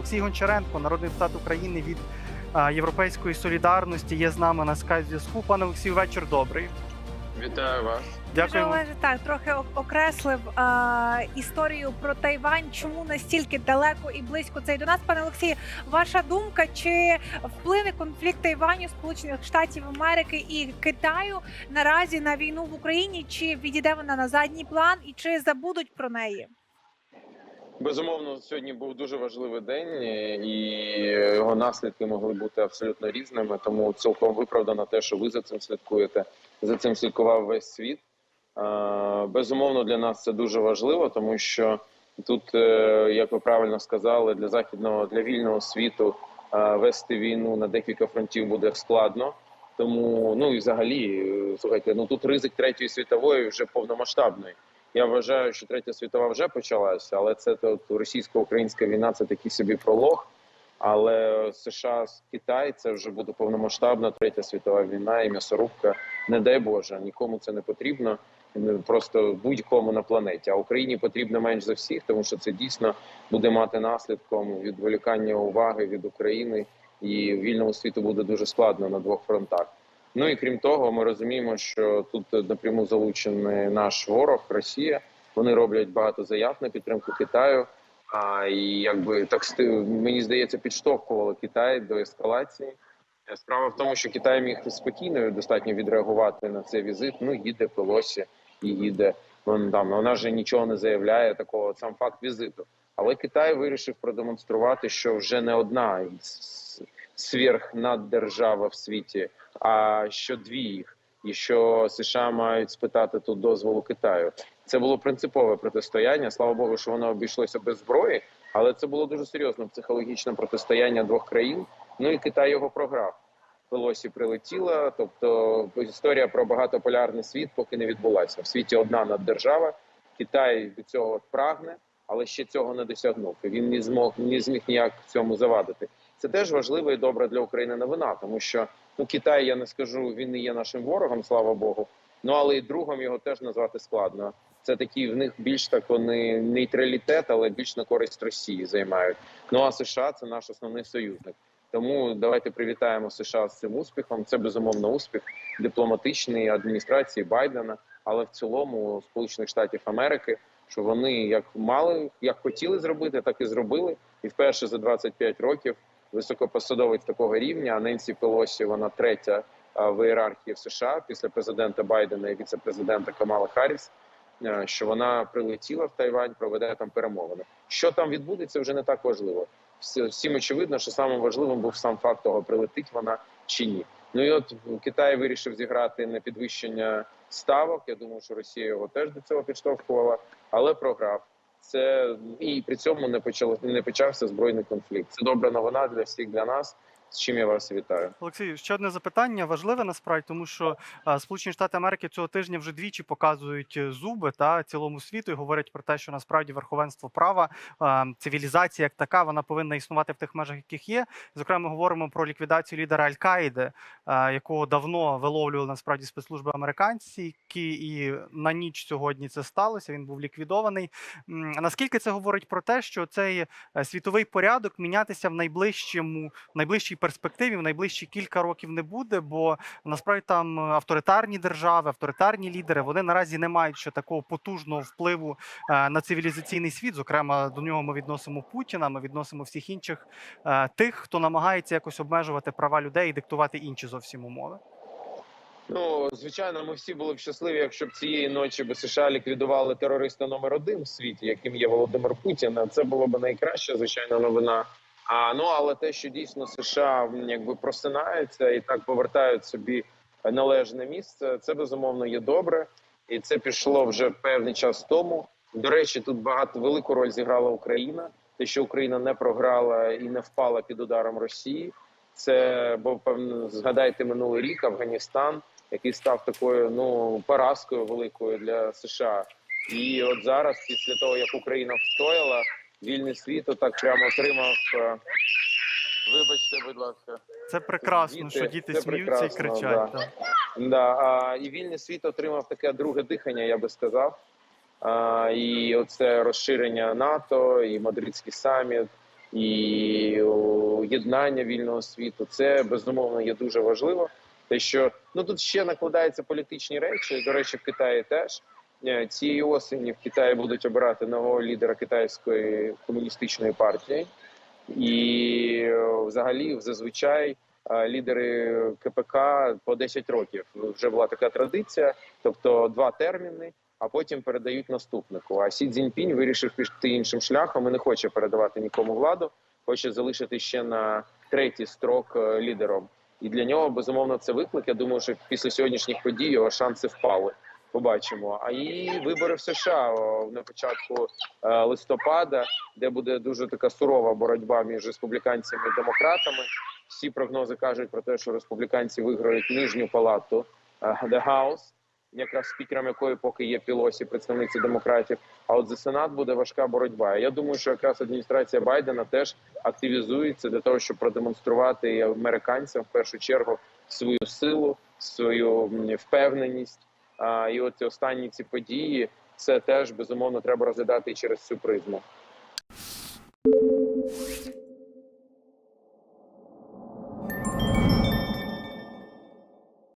Олексій Гончаренко, народний депутат України від а, Європейської солідарності, є з нами на скайп зв'язку. Пане Олексію, вечір добрий. Вітаю вас. Дуже Дякуємо. Олеже, так трохи окреслив а, історію про Тайвань. Чому настільки далеко і близько це й до нас, пане Олексію? Ваша думка, чи вплине конфлікт Тайваню, Сполучених Штатів Америки і Китаю наразі на війну в Україні? Чи відійде вона на задній план, і чи забудуть про неї? Безумовно, сьогодні був дуже важливий день, і його наслідки могли бути абсолютно різними. Тому цілком виправдано те, що ви за цим слідкуєте. За цим слідкував весь світ. Е, Безумовно, для нас це дуже важливо, тому що тут, е, як ви правильно сказали, для західного для вільного світу е, вести війну на декілька фронтів буде складно. Тому ну і взагалі, слухайте, ну тут ризик третьої світової вже повномасштабної. Я вважаю, що третя світова вже почалася, але це тут російсько-українська війна це такий собі пролог. Але США з Китай це вже буде повномасштабна третя світова війна і м'ясорубка. Не дай Боже, нікому це не потрібно. Просто будь-кому на планеті. А Україні потрібно менш за всіх, тому що це дійсно буде мати наслідком відволікання уваги від України і вільному світу буде дуже складно на двох фронтах. Ну і крім того, ми розуміємо, що тут напряму залучений наш ворог, Росія. Вони роблять багато заяв на підтримку Китаю. А і якби так мені здається, підштовхувало Китай до ескалації. Справа в тому, що Китай міг спокійно достатньо відреагувати на цей візит. Ну їде Пелосі і їде. Вон там вона ж нічого не заявляє такого. Сам факт візиту. Але Китай вирішив продемонструвати, що вже не одна с- сверхнаддержава в світі, а що дві їх, і що США мають спитати тут дозволу Китаю. Це було принципове протистояння. Слава Богу, що воно обійшлося без зброї, але це було дуже серйозне психологічне протистояння двох країн. Ну і Китай його програв. Пелосі прилетіла. Тобто історія про багатополярний світ поки не відбулася. В світі одна наддержава. Китай до цього прагне, але ще цього не досягнув. Він не змог не зміг ніяк цьому завадити. Це теж важлива і добра для України новина, тому що ну Китай, я не скажу, він не є нашим ворогом, слава Богу. Ну але і другом його теж назвати складно. Це такі в них більш так вони нейтралітет, але більш на користь Росії займають. Ну а США це наш основний союзник. Тому давайте привітаємо США з цим успіхом. Це безумовно успіх дипломатичний адміністрації Байдена, але в цілому Сполучених Штатів Америки, що вони як мали, як хотіли зробити, так і зробили. І вперше за 25 років високопосадовець такого рівня. Ненсі Пелосі, вона третя в ієрархії в США після президента Байдена і віце-президента Камала Харріс, е, що вона прилетіла в Тайвань, проведе там перемовини. Що там відбудеться, вже не так важливо. Всім очевидно, що самим важливим був сам факт того, прилетить вона чи ні. Ну і от Китай вирішив зіграти на підвищення ставок. Я думаю, що Росія його теж до цього підштовхувала, але програв. Це і при цьому не почало не почався збройний конфлікт. Це добра новина для всіх для нас. З чим я вас вітаю. Олексій, ще одне запитання важливе насправді, тому що Сполучені Штати Америки цього тижня вже двічі показують е, зуби та цілому світу і говорять про те, що насправді верховенство права, цивілізація як така, вона повинна існувати в тих межах, яких є. Зокрема, говоримо про ліквідацію лідера Аль-Каїди, якого давно виловлювали насправді спецслужби американські, і на ніч сьогодні це сталося. Він був ліквідований. Наскільки це говорить про те, що цей е, світовий порядок мінятися в найближчому, найближчій перспективі, в найближчі кілька років не буде, бо насправді там авторитарні держави, авторитарні лідери вони наразі не мають ще такого потужного впливу е, на цивілізаційний світ. Зокрема, до нього ми відносимо Путіна, ми відносимо всіх інших е, тих, хто намагається якось обмежувати права людей і диктувати інші зовсім умови. Ну звичайно, ми всі були б щасливі, якщо б цієї ночі би США ліквідували терориста номер один в світі, яким є Володимир Путін. Це було б найкраща звичайна новина. А ну але те, що дійсно США якби просинаються і так повертають собі належне місце, це безумовно є добре, і це пішло вже певний час тому. До речі, тут багато велику роль зіграла Україна. Те, що Україна не програла і не впала під ударом Росії. Це бо певно згадайте минулий рік Афганістан, який став такою ну поразкою великою для США. І от зараз, після того як Україна встояла, вільний світ отак прямо отримав. е, Вибачте, будь ласка, Це прекрасно, Діти, що діти це сміються і кричать. да. так. Да, а, і вільний світ отримав таке друге дихання, я би сказав. А, і оце розширення НАТО, і Мадридський саміт, і єднання вільного світу. Це безумовно є дуже важливо. Те, що ну тут ще накладаються політичні речі. До речі, в Китаї теж цієї осені в Китаї будуть обирати нового лідера китайської комуністичної партії, і е, взагалі зазвичай е, лідери КПК по 10 років вже була така традиція, тобто два терміни. А потім передають наступнику. А Сі Цзіньпінь вирішив піти іншим шляхом і не хоче передавати нікому владу, хоче залишити ще на третій строк е, лідером. І для нього безумовно це виклик. Я думаю, що після сьогоднішніх подій його шанси впали. Побачимо. А і вибори в США о, на початку е, листопада, де буде дуже така сурова боротьба між республіканцями і демократами. Всі прогнози кажуть про те, що республіканці виграють нижню палату е, The House, якраз спікером якої поки є Пілосі, представниці демократів. А от за сенат буде важка боротьба. Я думаю, що якраз адміністрація Байдена теж активізується для того, щоб продемонструвати американцям в першу чергу свою силу, свою впевненість. І от останні ці події це теж безумовно треба розглядати через цю призму.